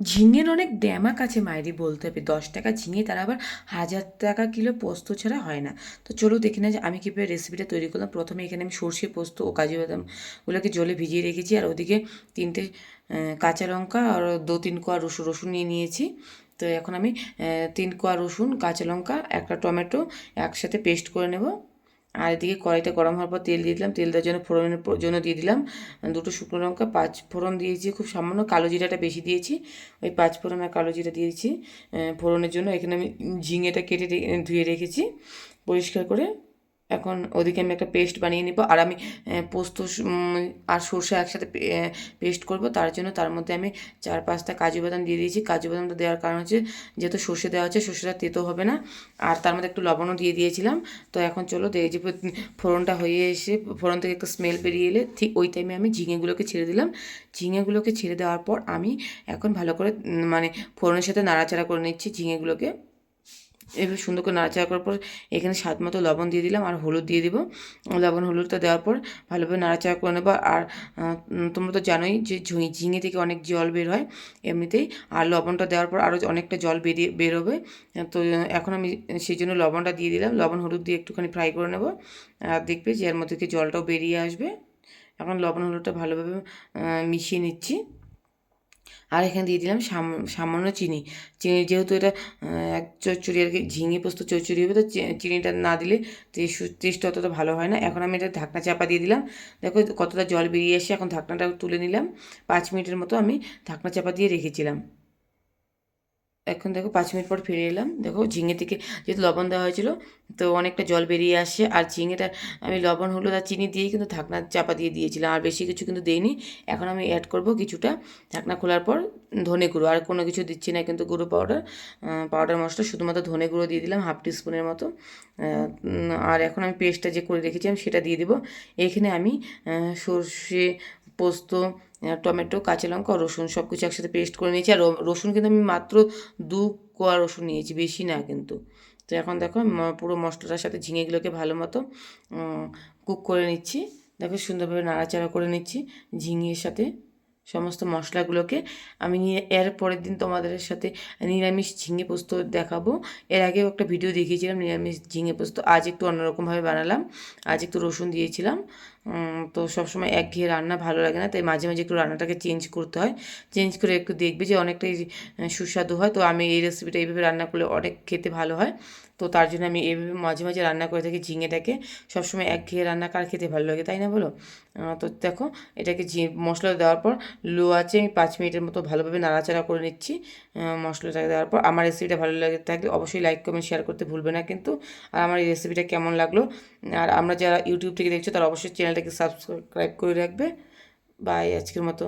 ঝিঙের অনেক ড্যামাক আছে মায়েরই বলতে হবে। দশ টাকা ঝিঙে, তারা আবার হাজার টাকা কিলো পোস্ত ছাড়া হয় না। তো চলো দেখি না যে আমি কীভাবে রেসিপিটা তৈরি করলাম। প্রথমে এখানে আমি সর্ষে পোস্ত ও কাজু বাদামগুলোকে জলে ভিজিয়ে রেখেছি, আর ওদিকে তিনটে কাঁচা লঙ্কা আর দু তিন কোয়া রসুন রসুন নিয়ে নিয়েছি। তো এখন আমি তিন কোয়া রসুন, কাঁচা লঙ্কা, একটা টমেটো একসাথে পেস্ট করে নেব। আর এদিকে কড়াইটা গরম হওয়ার পর তেল দিয়ে দিলাম। তেল দেওয়ার জন্য ফোড়নের জন্য দিয়ে দিলাম। দুটো শুকনো লঙ্কা, পাঁচ ফোড়ন দিয়েছি, খুব সামান্য কালো জিরাটা বেশি দিয়েছি। ওই পাঁচ ফোড়ন আর কালো জিরা দিয়েছি। ফোড়নের জন্য এখানে আমি ঝিঙেটা কেটে ধুয়ে রেখেছি। পরিষ্কার করে এখন ওদিকে আমি একটা পেস্ট বানিয়ে নিব। আর আমি পোস্ত আর সর্ষে একসাথে পেস্ট করব। তার জন্য তার মধ্যে আমি চার পাঁচটা কাজু বাদাম দিয়ে দিয়েছি। কাজু বাদামটা দেওয়ার কারণ হচ্ছে, যেহেতু সর্ষে দেওয়া হচ্ছে, সর্ষেটা তেতো হবে না। আর তার মধ্যে একটু লবণও দিয়ে দিয়েছিলাম। তো এখন চলো দেখি যে ফোড়নটা হয়ে এসে, ফোড়ন থেকে একটা স্মেল বেরিয়ে এলে ঠিক ওই টাইমে আমি ঝিঙেগুলোকে ছেড়ে দিলাম। ঝিঙেগুলোকে ছেড়ে দেওয়ার পর আমি এখন ভালো করে মানে ফোড়নের সাথে নাড়াচাড়া করে নিচ্ছি ঝিঙেগুলোকে। এবার সুন্দর করে নাড়াচাড়া করার পর এখানে স্বাদ মতো লবণ দিয়ে দিলাম আর হলুদ দিয়ে দিব। লবণ হলুদটা দেওয়ার পর ভালোভাবে নাড়াচাড়া করে নেব। আর তোমরা তো জানোই যে ঝিঙে থেকে অনেক জল বের হয় এমনিতেই। আর লবণটা দেওয়ার পর আরও অনেকটা জল বেরিয়ে, বেরোবে। তো এখন আমি সেই জন্য লবণটা দিয়ে দিলাম। লবণ, হলুদ দিয়ে একটুখানি ফ্রাই করে নেব। আর দেখবে যে এর মধ্যে থেকে জলটাও বেরিয়ে আসবে। এখন লবণ, হলুদটা ভালোভাবে মিশিয়ে নিচ্ছি। আর এখানে দিয়ে দিলাম সাম- সামান্য চিনি। চিনি যেহেতু এটা এক চচ্চড়ি আর কি, ঝিঙে পোস্ত চচ্চড়ি হবে, তো চিনিটা না দিলে টেস্ট অতটা ভালো হয় না। এখন আমি এটা ঢাকনা চাপা দিয়ে দিলাম। দেখো কতটা জল বেরিয়ে আসে এখন ঢাকনাটা তুলে নিলাম। পাঁচ মিনিটের মতো আমি ঢাকনা চাপা দিয়ে রেখেছিলাম। এখন দেখো পাঁচ মিনিট পর ফিরে এলাম। দেখো ঝিঙে থেকে যেহেতু লবণ দেওয়া হয়েছিল, তো অনেকটা জল বেরিয়ে আসে। আর ঝিঙেটা আমি লবণ, হলুদ আর চিনি দিয়েই কিন্তু ঢাকনা চাপা দিয়ে দিয়েছিলাম। আর বেশি কিছু কিন্তু দেইনি। এখন আমি অ্যাড করব কিছুটা। ঢাকনা খোলার পর ধনে গুঁড়ো। আর কোনো কিছু দিচ্ছি না কিন্তু গুঁড়ো পাউডার পাউডার মশলা শুধুমাত্র ধনে গুঁড়ো দিয়ে দিলাম হাফ টিস্পুনের মতো। আর এখন আমি পেস্টটা যে করে রেখেছিলাম সেটা দিয়ে দেবো। এখানে আমি সর্ষে, পোস্ত টমেটো, কাঁচা লঙ্কা, রসুন সব কিছু একসাথে পেস্ট করে নিয়েছি। আর রসুন কিন্তু আমি মাত্র দু কোয়া রসুন নিয়েছি, বেশি না কিন্তু। তো এখন দেখো পুরো মশলাটার সাথে ঝিঙেগুলোকে ভালো মতো কুক করে নিচ্ছি। দেখো, সুন্দরভাবে নাড়াচাড়া করে নিচ্ছি ঝিঙের সাথে। সমস্ত মশলাগুলোকে আমি নিয়ে এর পরের দিন তোমাদের সাথে নিরামিষ ঝিঙে পোস্ত দেখাবো। এর আগেও একটা ভিডিও দেখিয়েছিলাম নিরামিষ ঝিঙে পোস্ত। আজ একটু অন্যরকমভাবে বানালাম। আজ একটু রসুন দিয়েছিলাম। তো সবসময় একঘেয়ে রান্না ভালো লাগে না, তাই মাঝে মাঝে একটু রান্নাটাকে চেঞ্জ করতে হয়। চেঞ্জ করে একটু দেখবে যে অনেকটাই সুস্বাদু হয়। তো আমি এই রেসিপিটা এইভাবে রান্না করলে অনেক খেতে ভালো হয়। তো তার জন্য আমি এভাবে মাঝে মাঝে রান্না করে থাকি ঝিঙেটাকে। সবসময় একঘেয়ে রান্না কার খেতে ভালো লাগে, তাই না বলো? তো দেখো, এটাকে ঝি, মশলা দেওয়ার পর লো আছে আমি পাঁচ মিনিটের মতো ভালোভাবে নাড়াচাড়া করে নিচ্ছি মশলাটাকে দেওয়ার পর। আমার রেসিপিটা ভালো লাগে, থাকলে অবশ্যই লাইক কমেন্ট শেয়ার করতে ভুলবে না কিন্তু। আর আমার এই রেসিপিটা কেমন লাগল? আর আমরা যারা ইউটিউব থেকে দেখছ তারা অবশ্যই চ্যানেলটাকে সাবস্ক্রাইব করে রাখবে। বাই আজকের মতো।